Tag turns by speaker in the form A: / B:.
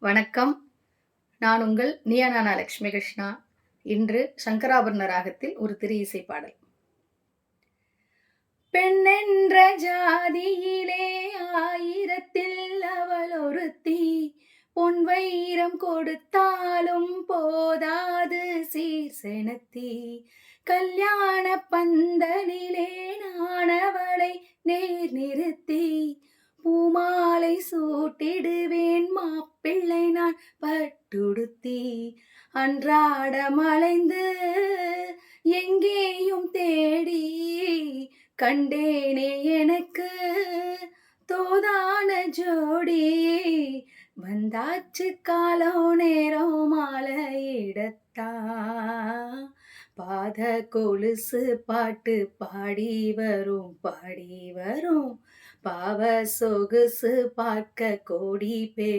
A: வணக்கம். நான் உங்கள் நியானானா லக்ஷ்மி கிருஷ்ணா. இன்று சங்கராபரண ராகத்தில் ஒரு திரு இசை பாடல். பெண்ணென்ற ஜாதியிலே ஆயிரத்தில் அவள் ஒருத்தி. பொன் வைரம் கொடுத்தாலும் போதாது சீர் செனத்தி கல்யாண பந்தலிலே நானவளை நேர் நிறுத்தி. பூமாலை சூட்டிடுவேன். நான் பட்டுடுத்தி அன்றாடம் அலைந்து எங்கேயும் தேடி கண்டேனே எனக்கு தோதான ஜோடி. வந்தாச்சு காலோ நேரம் மாலையிடத்தா. பாத கொலுசு பாட்டு பாடி வரும் பாடி வரும். பாவ சொகுசு பார்க்க கோடி பே